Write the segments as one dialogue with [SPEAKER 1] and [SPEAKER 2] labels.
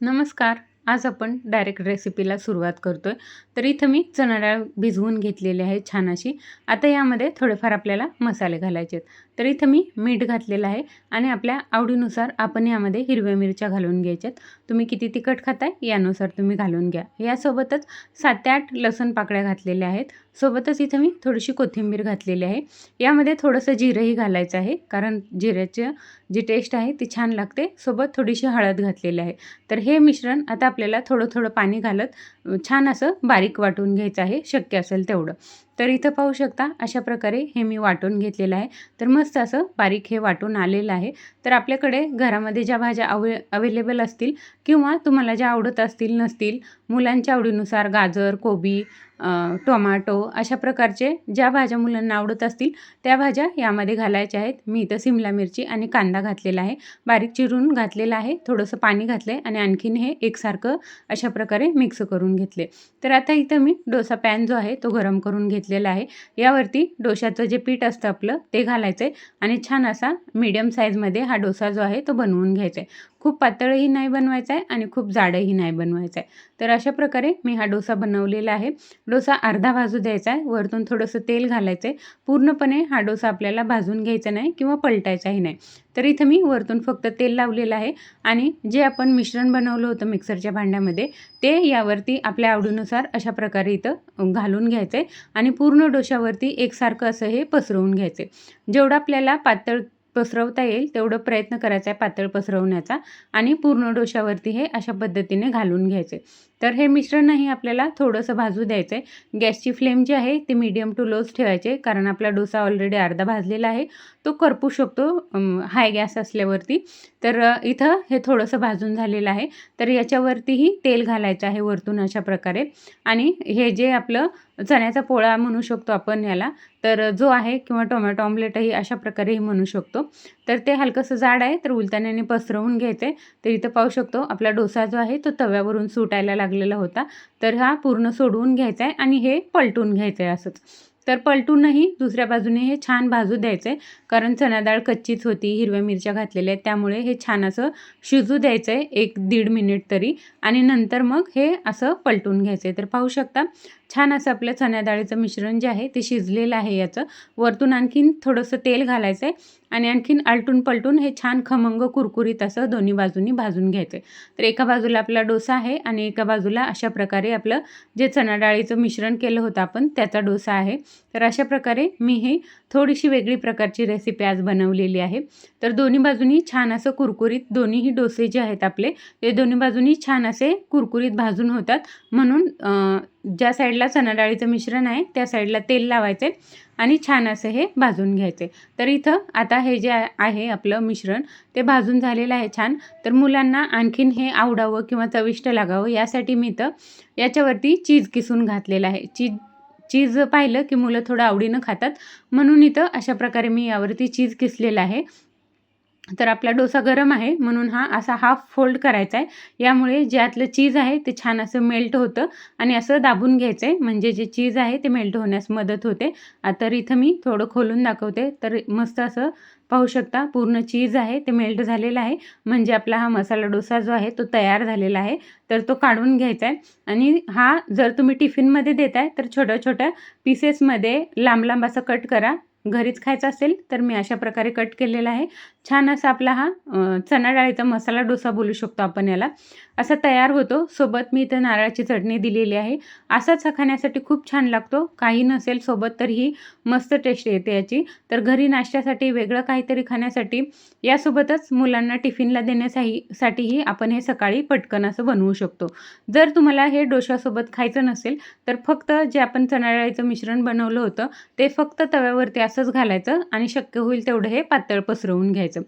[SPEAKER 1] नमस्कार. आज आपण डायरेक्ट रेसिपीला सुरुवात करतोय. तर इथं मी चणा डाळ भिजवून घेतलेली आहे छान अशी आता यामध्ये थोडेफार आपल्याला मसाले घालायचे आहेत. तर इथं मी मीठ घातलेलं आहे आणि आपल्या आवडीनुसार आपण यामध्ये हिरव्या मिरच्या घालून घ्यायच्यात. तुम्ही किती तिखट खाताय यानुसार तुम्ही घालून घ्या. यासोबतच सात ते आठ लसूण पाकळ्या घातलेल्या आहेत. सोबतच इथं मी थोडीशी कोथिंबीर घातलेली आहे. यामध्ये थोडंसं जिरंही घालायचं आहे कारण जिऱ्याचं जी टेस्ट आहे ती छान लागते. सोबत थोडीशी हळद घातलेली आहे. तर हे मिश्रण आता आपल्याला थोडं थोडं पाणी घालत छान असं बारीक वाटून घ्यायचं आहे. शक्य असेल तेवढं. तर इथं पाहू शकता अशा प्रकारे हे मी वाटून घेतलेलं आहे. तर मस्त असं बारीक हे वाटून आलेलं आहे. तर आपल्याकडे घरामध्ये ज्या भाज्या अवे अवेलेबल असतील किंवा तुम्हाला ज्या आवडत असतील नसतील मुलांच्या आवडीनुसार गाजर कोबी टोमॅटो अशा प्रकारचे ज्या भाज्या मुलांना आवडत असतील त्या भाज्या यामध्ये घालायच्या आहेत. मी इथं सिमला मिरची आणि कांदा घातलेला आहे. बारीक चिरून घातलेला आहे. थोडंसं पाणी घातलं आहे आणि आणखीन हे एकसारखं अशा प्रकारे मिक्स करून घेतले तर आता इथं मी डोसा पॅन जो आहे तो गरम करून घेतलेला आहे. यावरती डोशाचं जे पीठ असतं आपलं ते घालायचं आहे आणि छान असा मीडियम साईजमध्ये हा डोसा जो आहे तो बनवून घ्यायचा आहे खूप पातळही नाही बनवायचा आहे आणि खूप जाडही नाही बनवायचा आहे. तर अशा प्रकारे मी हा डोसा बनवलेला आहे. डोसा अर्धा भाजू द्यायचा आहे. वरतून थोडंसं तेल घालायचं आहे पूर्णपणे हा डोसा आपल्याला भाजून घ्यायचा नाही किंवा पलटायचाही नाही. तर इथं मी वरतून फक्त तेल लावलेलं आहे आणि जे आपण मिश्रण बनवलं होतं मिक्सरच्या भांड्यामध्ये ते यावरती आपल्या आवडीनुसार अशा प्रकारे इथं घालून घ्यायचं आहे आणि पूर्ण डोशावरती एकसारखं असं हे पसरवून घ्यायचं आहे जेवढं आपल्याला पातळ पसरवता येईल तेवढं प्रयत्न करायचा आहे पातळ पसरवण्याचा आणि पूर्ण डोशावरती हे अशा पद्धतीने घालून घ्यायचे. तर हे मिश्रणही आपल्याला थोडंसं भाजू द्यायचं आहे. गॅसची फ्लेम जी आहे ती मीडियम टू लोच ठेवायचे कारण आपला डोसा ऑलरेडी अर्धा भाजलेला आहे. तो करपू शकतो हाय गॅस असल्यावरती. तर इथं हे थोडंसं भाजून झालेलं आहे. तर याच्यावरतीही तेल घालायचं आहे वरतून अशा प्रकारे. आणि हे जे आपलं चण्याचा पोळा म्हणू शकतो आपण याला तर जो आहे किंवा टोमॅटो ऑमलेटही अशा प्रकारेही म्हणू शकतो. तर ते हलकंसं जाड आहे तर उलताण्याने पसरवून घ्यायचं आहे तर इथं पाहू शकतो आपला डोसा जो आहे तो तव्यावरून सुटायला लागलेला होता. तर हा पूर्ण सोडवून घ्यायचा आहे आणि हे पलटून घ्यायचं आहे असंच. तर पलटूनही दुसऱ्या बाजूने हे छान भाजू द्यायचं. आहे कारण चणा डाळ कच्चीच होती हिरव्या मिरच्या घातलेल्या आहेत त्यामुळे हे छान असं शिजू द्यायचं आहे एक दीड मिनिट तरी. आणि नंतर मग हे असं पलटून घ्यायचं. आहे तर पाहू शकता छान असं आपलं चण्या डाळीचं मिश्रण जे आहे ते शिजलेलं आहे याचं. वरतून आणखीन थोडंसं तेल घालायचं आहे आणि आणखीन आलटून पलटून हे छान खमंग कुरकुरीत असं दोन्ही बाजूंनी भाजून घ्यायचं आहे तर एका बाजूला आपला डोसा आहे आणि एका बाजूला अशा प्रकारे आपलं जे चणा डाळीचं मिश्रण केलं होतं आपण त्याचा डोसा आहे. तर अशा प्रकारे मी ही थोडीशी वेगळी प्रकारची रेसिपी आज बनवलेली आहे. तर दोन्ही बाजूनी छान असं कुरकुरीत दोन्हीही डोसे जे आहेत आपले ते दोन्ही बाजूनी छान असे कुरकुरीत भाजून होतात. म्हणून ज्या साईडला चणा डाळीचं मिश्रण आहे त्या साईडला तेल लावायचे आणि छान असं हे भाजून घ्यायचे. तर इथं आता हे जे आहे आपलं मिश्रण ते भाजून झालेलं आहे छान. तर मुलांना आणखीन हे आवडावं किंवा चविष्ट लागावं यासाठी मी तर याच्यावरती चीज किसून घातलेलं आहे. चीज चीज पाहिलं की मुलं थोडं आवडीनं खातात. म्हणून इथं अशा प्रकारे मी यावरती चीज किसलेलं आहे. तर आपला डोसा गरम आहे म्हणून हा असा हाफ फोल्ड करायचा आहे यामुळे जे आतलं चीज आहे ते छान असं मेल्ट होतं आणि असं दाबून घ्यायचं आहे म्हणजे जे चीज आहे ते मेल्ट होण्यास मदत होते. तर इथं मी थोडं खोलून दाखवते. तर मस्त असं पाहू शकता पूर्ण चीज आहे ते मेल्ट झालेलं आहे. म्हणजे आपला हा मसाला डोसा जो आहे तो तयार झालेला आहे. तर तो काढून घ्यायचा आहे आणि हा जर तुम्ही टिफिनमध्ये देताय तर छोट्या छोट्या पीसेसमध्ये लांब लांब असं कट करा. घरीच खायचं असेल तर मी अशा प्रकारे कट केलेला आहे. छान असा आपला हा चणा डाळीचा मसाला डोसा बोलू शकतो आपण याला. असा तयार होतो. सोबत मी इथं नारळाची चटणी दिलेली आहे. असाच हा खाण्यासाठी खूप छान लागतो. काही नसेल सोबत तर ही मस्त टेस्ट येते याची. तर घरी नाश्त्यासाठी वेगळं काहीतरी खाण्यासाठी यासोबतच मुलांना टिफिनला देण्यासाठी साठीही आपण हे सकाळी पटकन असं बनवू शकतो. जर तुम्हाला हे डोशासोबत खायचं नसेल तर फक्त जे आपण चणाडाळीचं मिश्रण बनवलं होतं ते फक्त तव्यावरती असंच घालायचं आणि शक्य होईल तेवढं हे पातळ पसरवून घ्यायचं.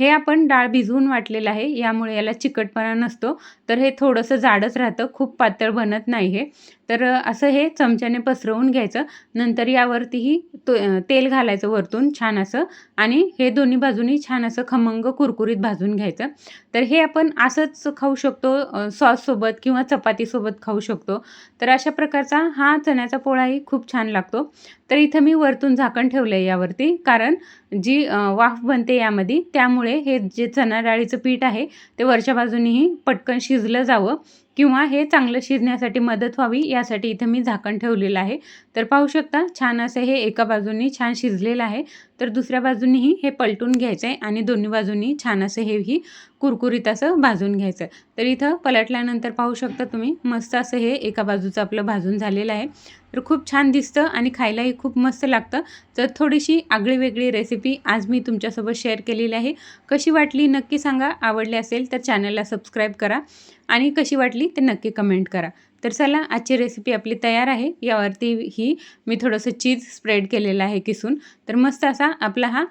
[SPEAKER 1] हे आपण डाळ भिजवून वाटलेलं आहे यामुळे याला चिकटपणा नसतो. तर हे थोडंसं जाडच राहतं खूप पातळ बनत नाही हे तर असं हे चमच्याने पसरवून घ्यायचं. नंतर यावरतीही तो तेल घालायचं वरतून छान असं आणि हे दोन्ही बाजूनी छान असं खमंग कुरकुरीत भाजून घ्यायचं. तर हे आपण असंच खाऊ शकतो सॉससोबत किंवा चपातीसोबत खाऊ शकतो. तर अशा प्रकारचा हा चण्याचा पोळाही खूप छान लागतो. तर इथं मी वरतून झाकण ठेवलं आहे यावरती कारण जी वाफ बनते यामध्ये त्यामुळे हे जे चणा डाळीचं पीठ आहे ते वरच्या बाजूनीही पटकन शिजलं जावं. किंवा हे चांगलं शिजण्यासाठी मदत व्हावी यासाठी इथं मी झाकण ठेवलेलं आहे. तर पाहू शकता छान असं हे एका बाजूनी छान शिजलेलं आहे. तर दुसऱ्या बाजूनीही हे पलटून घ्यायचं आहे आणि दोन्ही बाजूनी छान असं हेही कुरकुरीत असं भाजून घ्यायचं तर इथं पलटल्यानंतर पाहू शकता तुम्ही मस्त असं हे एका बाजूचं आपलं भाजून झालेलं आहे. तर खूप छान दिसतं आणि खायलाही खूप मस्त लागतं. तर थोडीशी आगळी वेगळी रेसिपी आज मी तुमच्यासोबत शेअर केलेली आहे. कशी वाटली नक्की सांगा. आवडली असेल तर चॅनलला सबस्क्राईब करा आणि कशी वाटली ते नक्की कमेंट करा. तर चला आजची रेसिपी आपली तयार आहे. यावरती ही मी थोडंसं चीज स्प्रेड केलेलं आहे किसून. तर मस्त असा आपला हा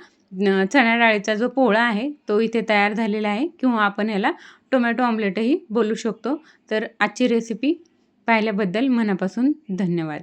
[SPEAKER 1] चणा डाळीचा जो पोळा आहे तो इथे तयार झालेला आहे किंवा आपण याला टोमॅटो ऑमलेटही बोलू शकतो. तर आजची रेसिपी पाहिल्याबद्दल मनापासून धन्यवाद.